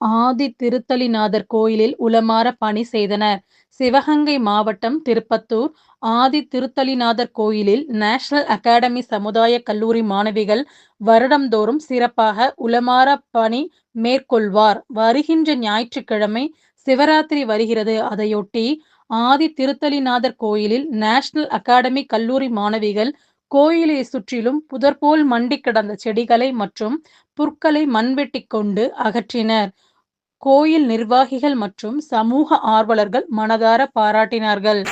ஆதி திருத்தளிநாதர் கோயிலில் உளமாற பணி செய்தனர். சிவகங்கை மாவட்டம் திருப்பத்தூர் ஆதி திருத்தலிநாதர் கோயிலில் நேஷனல் அகாடமி சமுதாய கல்லூரி மாணவிகள் வருடந்தோறும் சிறப்பாக உளமாற பணி மேற்கொள்வார். வருகின்ற ஞாயிற்றுக்கிழமை சிவராத்திரி வருகிறது. அதையொட்டி ஆதி திருத்தலிநாதர் கோயிலில் நேஷனல் அகாடமி கல்லூரி மாணவிகள் கோயிலை சுற்றிலும் புதர்போல் மண்டி கிடந்த செடிகளை மற்றும் புற்களை மண்வெட்டி கொண்டு அகற்றினர். கோயில் நிர்வாகிகள் மற்றும் சமூக ஆர்வலர்கள் மனதார பாராட்டினார்கள்.